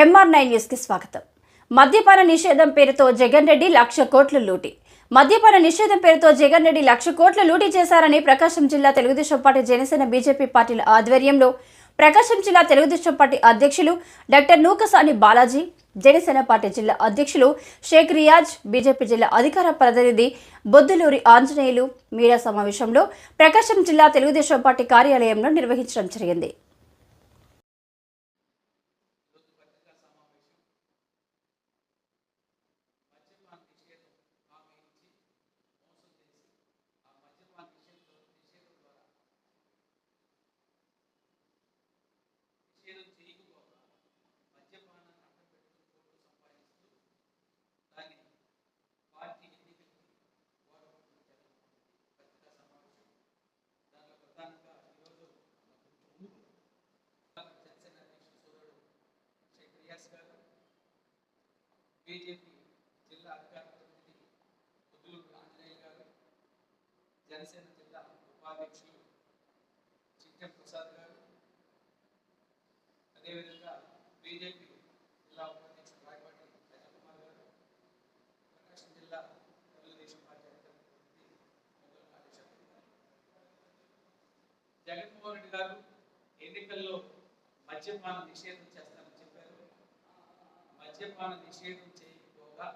MR nine న్యూస్కి స్వాగతం. మద్యపాన నిషేధం పేరుతో జగన్ రెడ్డి లక్ష కోట్లు లూటి. మద్యపాన నిషేధం పేరుతో జగన్ రెడ్డి లక్ష కోట్లు లూటీ చేశారని ప్రకాశం జిల్లా తెలుగుదేశం పార్టీ జనసేన బీజేపీ పార్టీల ఆధ్వర్యంలో ప్రకాశం జిల్లా తెలుగుదేశం పార్టీ అధ్యక్షులు డాక్టర్ నూకసాని బాలాజీ జనసేన పార్టీ జిల్లా అధ్యక్షులు షేక్ రియాజ్ బీజేపీ జిల్లా అధికార ప్రతినిధి బొద్దులూరి ఆంజనేయులు మీడియా సమావేశంలో ప్రకాశం జిల్లా తెలుగుదేశం పార్టీ కార్యాలయంలో నిర్వహించడం జరిగింది నిషేధం చేయకపోగా మద్యపానాన్ని అడ్డం పెట్టుకుని కోట్లు సంపాదిస్తూ దాన్ని పార్టీ ఎన్నికలకి వాడుకుంటున్న పత్రికా సమావేశం దానిలో ప్రధానంగా ఈరోజు జనసేన అధ్యక్షుడు సోదరుడు షేక్ రియాస్ గారు బీజేపీ జిల్లా అధికార ప్రతినిధి ముద్దులూరు ఆంజనేయ గారు జనసేన జిల్లా ఉపాధ్యక్షులు చిట్టెం ప్రసాద్ గారు అదేవిధంగా బీజేపీ జిల్లా ఉపాధ్యక్షుడు రాయపాటి రజకుమార్ గారు ప్రకాశం జిల్లా తెలుగుదేశం పార్టీ అధికారి మొదలు కాళేశ్వరం గారు. జగన్మోహన్ రెడ్డి గారు ఎన్నికల్లో మద్యపాన నిషేధం చేస్తారు మద్యపాన నిషేధం చేయకపోగా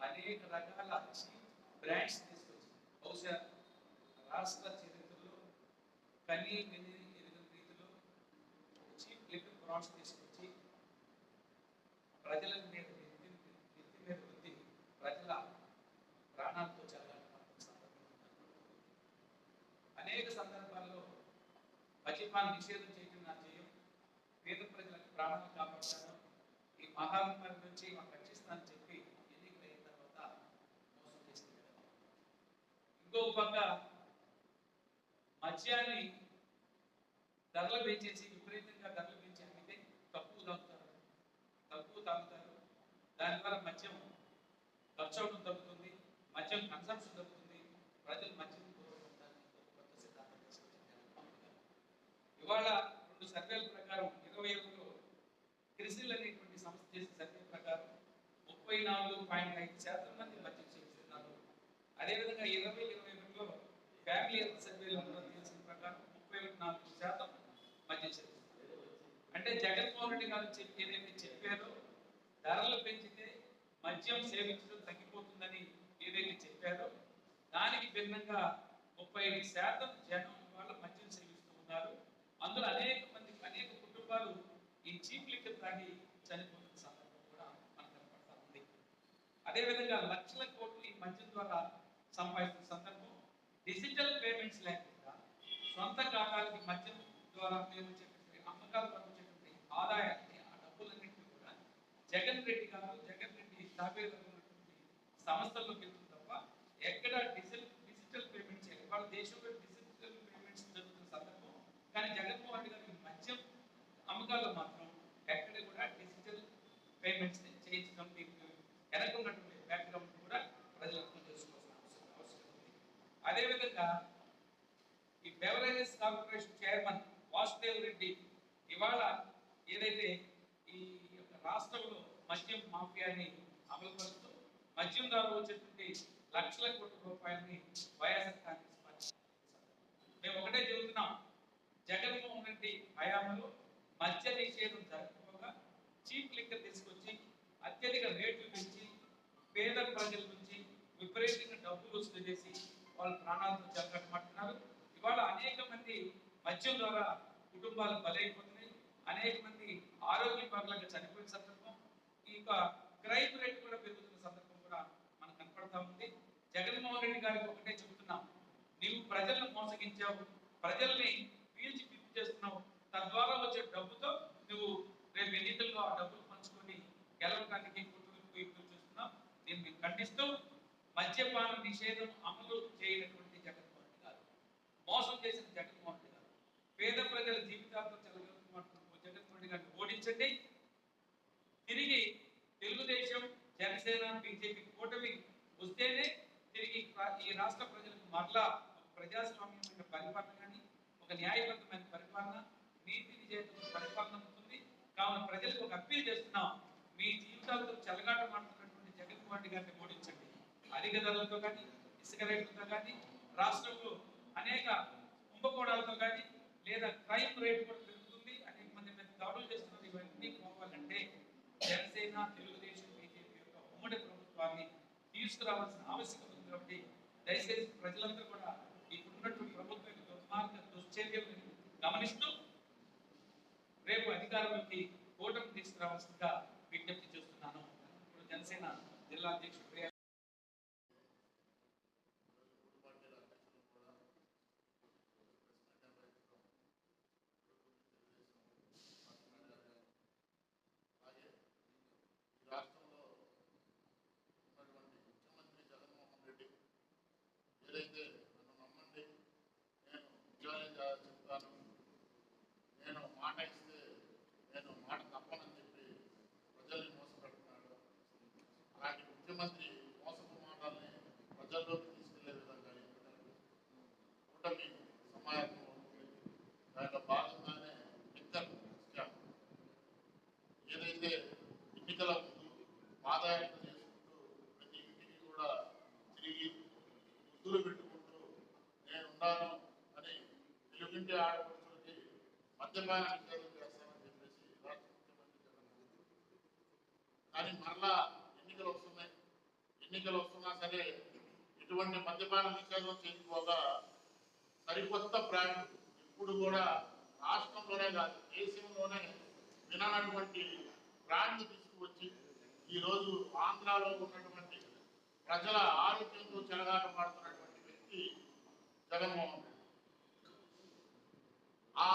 అనేక రకాల బ్రాండ్స్ తీసుకొచ్చి బహుశా రాష్ట్ర చరిత్రలో కనీ విని ఎరుగని రీతిలో చీప్ లిక్విడ్ బ్రాండ్స్ తీసుకొచ్చి ప్రజల మీద నెత్తి నెత్తి మీద రుద్ది ప్రజల ప్రాణాలతో చెలగాటమాడుతున్న అనేక సందర్భాల్లో మద్యపాన నిషేధం చేయడం నా చేయం పేద ప్రజల ప్రాణాలు కాపాడుతాను ఈ మహామారి నుంచి మాకు రక్షిస్తానని చెప్పి ఎన్నికలైన తర్వాత మోసం చేస్తుంది ఇంకో పక్క మద్యాన్ని ధరలు పెంచేసి విపరీతంగా ధరలు పెంచి అమ్మితే తక్కువ తాగుతారు. తక్కువ తాగుతారు. దాని ద్వారా మద్యం ఖర్చు అవడం తగ్గుతుంది మద్యం కన్సంప్షన్ తగ్గుతుంది ప్రజలు మద్యం సిద్ధాంతం ఇవాళ రెండు సర్వేల ప్రకారం ఇరవై ఒకటి క్రిసిల్ అనేటువంటి సంస్థ చేసిన సర్వే ప్రకారం ముప్పై నాలుగు పాయింట్ ఐదు శాతం మంది మద్యం సేవిస్తున్నారు. అదేవిధంగా ఇరవై ఇరవై ఒకటిలో ఫ్యామిలీ హెల్త్ సర్వేలో తెలిసిన ప్రకారం ముప్పై ఒకటి నాలుగు శాతం మద్యం సేవిస్తున్నారు. అంటే జగన్మోహన్ రెడ్డి గారు చెప్పి ఏదైతే చెప్పారో ధరలు పెంచితే మద్యం సేవించడం తగ్గిపోతుందని ఏదైతే చెప్పారో దానికి భిన్నంగా ముప్పై ఐదు శాతం జనం వాళ్ళు మద్యం సేవిస్తూ ఉన్నారు. అందులో అనేక మంది అనేక కుటుంబాలు చీప్ లిక్కర్ తాగి చనిపోతున్న సందర్భం కూడా మనకు కనపడతా ఉంది. అదేవిధంగా లక్షల కోట్లు ఈ మద్యం ద్వారా సంపాదిస్తున్న సందర్భం డిజిటల్ పేమెంట్స్ లేకుండా సొంత ఖాతాలకి మద్యం ద్వారా మేము వచ్చేటువంటి అమ్మకాల ద్వారా వచ్చేటువంటి ఆదాయాన్ని ఆ డబ్బులన్నింటినీ కూడా జగన్ రెడ్డి గారు జగన్ రెడ్డి తాబేలు ఉన్నటువంటి సంస్థల్లోకి వెళ్తుంది తప్ప ఎక్కడ డిజిటల్ డిజిటల్ పేమెంట్స్ చేయాలి వాళ్ళ దేశంలో డిజిటల్ పేమెంట్స్ జరుగుతున్న సందర్భం కానీ జగన్మోహన్ రెడ్డి గారికి మద్యం అమ్మకాల్లో మాత్రం పేమెంట్స్ చేయించి మీకు వెనక ఉన్నటువంటి బ్యాక్గ్రౌండ్ కూడా ప్రజలు అర్థం చేసుకోవాల్సిన అవసరం అవసరం ఉంది. అదేవిధంగా ఈ beverages corporation chairman Vasudev Reddy ఇవాళ ఏదైతే ఈ యొక్క రాష్ట్రంలో మద్యం మాఫియాని అమలుపరుస్తూ మద్యం ద్వారా వచ్చేటువంటి లక్షల కోట్ల రూపాయలని వైఎస్ఆర్ కాంగ్రెస్ పార్టీ మేము ఒకటే చెబుతున్నాం జగన్మోహన్ రెడ్డి హయాంలో మద్య నిషేధం జరుగుతుంది చీప్ లిక్కర్ తీసుకొచ్చి అత్యధిక రేట్లు పెంచి పేద ప్రజల నుంచి విపరీతంగా డబ్బులు వసూలు చేసి వాళ్ళ ప్రాణాలను జరగటమంటున్నారు ఇవాళ అనేక మంది మద్యం ద్వారా కుటుంబాలు బలైపోతున్నాయి. అనేక మంది ఆరోగ్య పరంగా చనిపోయిన సందర్భం ఈ యొక్క క్రైమ్ రేట్ కూడా పెరుగుతున్న సందర్భం కూడా మనకు కనపడతా ఉంది. జగన్మోహన్ రెడ్డి గారికి ఒకటే చెబుతున్నాం నీవు ప్రజలను మోసగించావు ప్రజల్ని పీల్చి పిప్పి చేస్తున్నావు. తద్వారా వచ్చే డబ్బుతో నువ్వు రేపు ఎన్నికల్లో ఆ డబ్బులు పంచుకొని గెలవడానికి కుటుంబం కుయుక్తులు చూస్తున్నావు దీన్ని మేము ఖండిస్తూ మద్యపాన నిషేధం అమలు చేయనటువంటి జగన్మోహన్ రెడ్డి గారు మోసం చేసిన జగన్మోహన్ రెడ్డి గారు పేద ప్రజల జీవితాలతో చెలగలుగుతున్నటువంటి జగన్మోహన్ రెడ్డి గారిని ఓడించండి. తిరిగి తెలుగుదేశం జనసేన బీజేపీ కూటమి వస్తేనే తిరిగి ఈ రాష్ట్ర ప్రజలకు మరలా ప్రజాస్వామ్యమైన పరిపాలన కానీ ఒక న్యాయబద్ధమైన పరిపాలన నీతి నిజేత పరిపాలన కావున ప్రజలకు ఒక అప్పీల్ చేస్తున్నాం. మీ జీవితాలతో చెలగాట మాడుతున్నటువంటి జగన్మోహన్ రెడ్డి గారిని ఓడించండి. అధిక ధరలతో కానీ ఇసుక రేట్లతో కానీ రాష్ట్రంలో అనేక కుంభకోణాలతో కానీ లేదా క్రైమ్ రేట్ కూడా పెరుగుతుంది. అనేక మంది మీద దాడులు చేస్తున్నారు. ఇవన్నీ పోవాలంటే జనసేన తెలుగుదేశం బీజేపీ యొక్క ఉమ్మడి ప్రభుత్వాన్ని తీసుకురావాల్సిన ఆవశ్యకత ఉంది కాబట్టి దయచేసి ప్రజలందరూ కూడా ఇప్పుడున్నటువంటి ప్రభుత్వం యొక్క దుర్మార్గ దుశ్చర్యలను గమనిస్తూ అధికారంలోకి కూటమి తీసుకురావాల్సిందిగా విజ్ఞప్తి చేస్తున్నాను. ఇప్పుడు జనసేన జిల్లా అధ్యక్షుడు రాష్ట్రంలో ఉన్నటువంటి ముఖ్యమంత్రి జగన్మోహన్ రెడ్డి ఏదైతే మంది మోసపు మాటల్ని ప్రజల్లోకి తీసుకెళ్ళే విధంగా కూటమి సమాయత్నం దాంట్లో భాగంగానే ఎన్నికలు ఏదైతే ఎన్నికల ముందు పాదయాత్ర చేసుకుంటూ ప్రతి ఇంటికి కూడా తిరిగి ముద్దులు పెట్టుకుంటూ నేనున్నాను అని తెలుగుంటి ఆడపడుచులకి మద్యపాన నిషేధం చేస్తానని చెప్పేసి రాష్ట్ర ముఖ్యమంత్రి కానీ మరలా ఎన్నికలు వస్తున్నా సరే ఇటువంటి మద్యపాన నిషేధం చేయకపోగా సరికొత్త బ్రాండ్ ఇప్పుడు కూడా రాష్ట్రంలోనే కాదు దేశంలోనే విననటువంటి బ్రాండ్ తీసుకువచ్చి ఈరోజు ఆంధ్రాలో ఉన్నటువంటి ప్రజల ఆరోగ్యంతో చెలగాట పడుతున్నటువంటి వ్యక్తి జగన్మోహన్ రెడ్డి. ఆ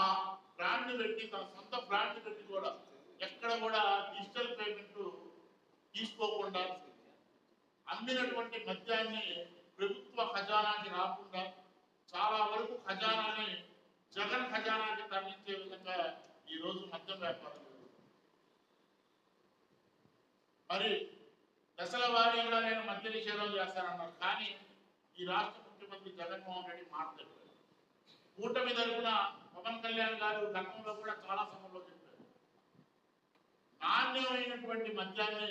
బ్రాండ్ పెట్టి తన సొంత బ్రాండ్ పెట్టి కూడా ఎక్కడ కూడా డిజిటల్ పేమెంట్ తీసుకోకుండా అమ్మినటువంటి మద్యాన్ని ప్రభుత్వ ఖజానాకి రాకుండా చాలా వరకు ఖజానాని జగన్ ఖజానాకి తరలించే విధంగా ఈ రోజు మద్యం వ్యాపారం మరి దశల వారీగా నేను మద్య నిషేధం చేస్తానన్నారు కానీ ఈ రాష్ట్ర ముఖ్యమంత్రి జగన్మోహన్ రెడ్డి మాట్లాడారు కూటమి తరఫున పవన్ కళ్యాణ్ గారు గతంలో కూడా చాలా సమయంలో చెప్పారు. నాణ్యమైనటువంటి మద్యాన్ని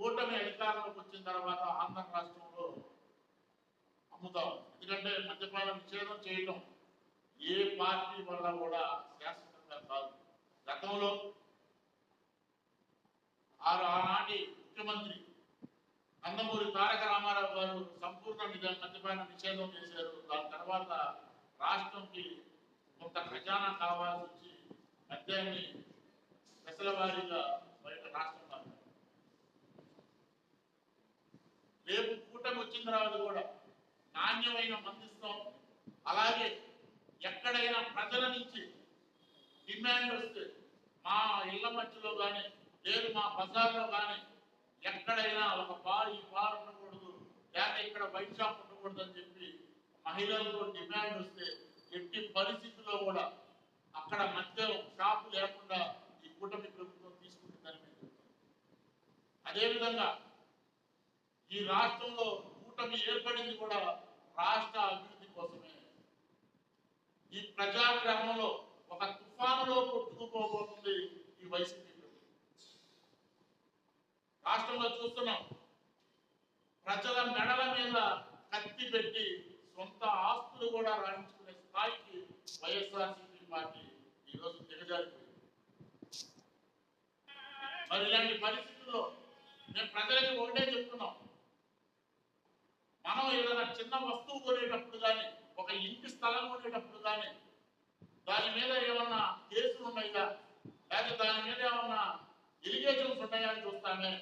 కూటమి అధికారంలోకి వచ్చిన తర్వాత ఆంధ్ర రాష్ట్రంలో అమ్ముతాం. ఎందుకంటే మద్యపాన నిషేధం చేయడం ఏ పార్టీ వల్ల కూడా శాశ్వతంగా కాదు. గతంలో ఆనాటి ముఖ్యమంత్రి నందమూరి తారక రామారావు గారు సంపూర్ణ నిజ- మద్యపాన నిషేధం చేశారు. దాని తర్వాత రాష్ట్రంకి కొంత ఖజానా కావాల్సి వచ్చి మద్యాన్ని దశల వారీగా కూటమి కూడా నాణ్యమైన మందిస్తాం అలాగే ఎక్కడైనా ప్రజల నుంచి డిమాండ్ వస్తే మా ఇళ్ళ మధ్యలో కానీ లేదు మా బజార్లో కానీ ఎక్కడైనా ఒక బార్ ఈ బార్ ఉండకూడదు లేక ఇక్కడ వైట్ షాప్ ఉండకూడదు అని చెప్పి మహిళలతో డిమాండ్ వస్తే ఎట్టి పరిస్థితుల్లో కూడా అక్కడ మధ్యలో షాపు లేకుండా ఈ కూటమి ప్రభుత్వం తీసుకుంటుందని మేము అదేవిధంగా ఈ రాష్ట్రంలో కూటమి ఏర్పడింది కూడా రాష్ట్ర అభివృద్ధి కోసమే. ఈ ప్రజాగ్రహంలో ఒక తుఫానులో కొట్టుకుపోబోతుంది ఈ వైసీపీ ప్రభుత్వం. రాష్ట్రంలో చూస్తున్నాం ప్రజల మెడల మీద కత్తి పెట్టి సొంత ఆస్తులు కూడా రాణించుకునే స్థాయికి వైఎస్ఆర్సీపీ పార్టీ ఈరోజు దిగజారిపోయింది. మరి ఇలాంటి పరిస్థితుల్లో మేము ప్రజలకి ఒకటే చెప్తున్నాం మనం ఏదైనా చిన్న వస్తువు కొనేటప్పుడు కానీ ఒక ఇంటి స్థలం కొనేటప్పుడు కానీ దాని మీద ఏమన్నా కేసులు ఉన్నాయా? లేకపోతే దాని మీద ఏమన్నా ఎలిగేషన్స్ ఉన్నాయా అని చూస్తామే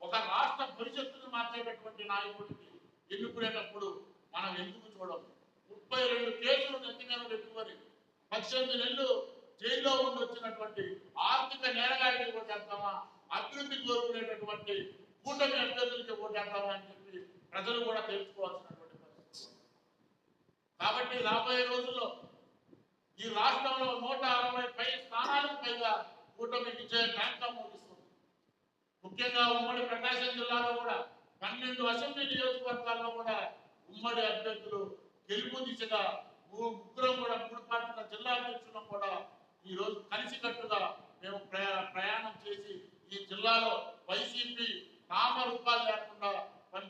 ఒక రాష్ట్ర భవిష్యత్తును మార్చేటటువంటి నాయకుడికి ఎన్నుకునేటప్పుడు మనం ఎందుకు చూడము ముప్పై రెండు కేసులు నెత్తి మీద పెట్టుకొని పద్దెనిమిది నెలలు జైల్లో ఉండి వచ్చినటువంటి ఆర్థిక నేరగాడికి ఓటేస్తామా అభివృద్ధి కోరుకునేటటువంటి కూటమి అభ్యర్థులకి ఓటేస్తామా అని చెప్పి ప్రజలు కూడా తెలుసుకోవాల్సినటువంటి పరిస్థితి. కాబట్టి రాబోయే రోజుల్లో ఈ రాష్ట్రంలో నూట అరవై పై స్థానాలకు పైగా కూటమి విజయ ట్యాంకా ముఖ్యంగా ఉమ్మడి ప్రకాశం జిల్లాలో కూడా పన్నెండు అసెంబ్లీ నియోజకవర్గాల్లో కూడా ఉమ్మడి అభ్యర్థులు గెలుపు దిశగా ముగ్గురం కూడా మూడు పార్టీల జిల్లా అధ్యక్షులను కూడా ఈ రోజు కలిసికట్టుగా మేము ప్రయా- ప్రయాణం చేసి ఈ జిల్లాలో వైసీపీ నామరూపాలు లేకుండా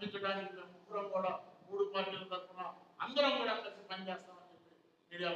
పంపించడానికి మేము ముగ్గురం కూడా మూడు పార్టీల తరఫున అందరం కూడా కలిసి పనిచేస్తామని చెప్పి మీడియా